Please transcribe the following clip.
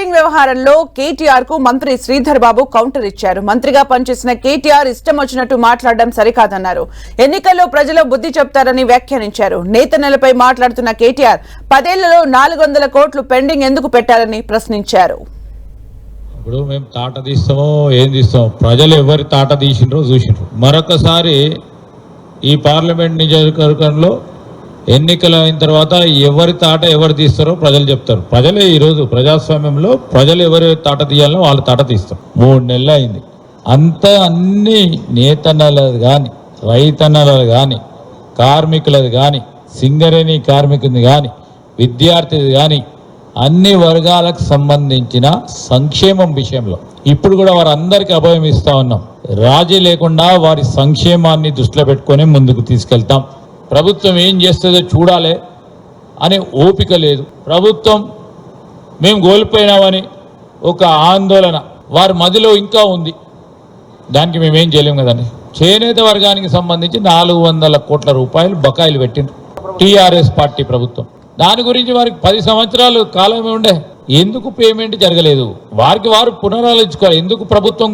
Mapping వ్యవహారంలో కేటీఆర్కు మంత్రి Sridhar Babu counter ఇచ్చారు. మంత్రిగా పనిచేసిన కేటీఆర్ ఇష్టం వచ్చినట్టు మాట్లాడడం సరికాదన్నారు. ఎన్నికల్లో ప్రజలు బుద్ధి చెప్తారని వ్యాఖ్యానించారు. నేత నెలపై మాట్లాడుతున్న కేటీఆర్ పదేళ్ళలో నాలుగు వందల కోట్లు పెండింగ్ ఎందుకు పెట్టారని ప్రశ్నించారు. ఇప్పుడు మేము తాట తీస్తామో ఏం తీస్తామో ప్రజలు ఎవరి తాట తీసిండ్రో చూసినారు మరొకసారి ఈ పార్లమెంట్ నియోజకవర్గంలో ఎన్నికలు అయిన తర్వాత ఎవరి తాట ఎవరు తీస్తారో ప్రజలు చెప్తారు. ప్రజలే ఈరోజు ప్రజాస్వామ్యంలో ప్రజలు ఎవరు తాట తీయాలో వాళ్ళ తాట తీస్తారు. మూడు నెలలు అయింది. అంతా అన్ని నేతన్నలది కానీ రైతన్నలది కానీ కార్మికులది కానీ సింగరేణి కార్మికుది కానీ విద్యార్థిది కానీ అన్ని వర్గాలకు సంబంధించిన సంక్షేమం విషయంలో. ఇప్పుడు కూడా వారందరికీ అభయం ఇస్తా ఉన్నాం. రాజీ లేకుండా వారి సంక్షేమాన్ని దృష్టిలో పెట్టుకొని ముందుకు తీసుకెళ్తాం. ప్రభుత్వం ఏం చేస్తుందో చూడాలి అనే ఓపిక లేదు. ప్రభుత్వం మేము కోల్పోయినామని ఒక ఆందోళన వారి మదిలో ఇంకా ఉంది. దానికి మేమేం చేయలేము కదండి. చేనేత వర్గానికి సంబంధించి నాలుగు వందల కోట్ల రూపాయలు బకాయిలు పెట్టిండ్రు టీఆర్ఎస్ పార్టీ ప్రభుత్వం. దాని గురించి వారికి పది సంవత్సరాలు కాలమే ఉండే. ఎందుకు పేమెంట్ జరగలేదు? వారికి వారు పునరాలోచించుకోవాలి. ఎందుకు ప్రభుత్వం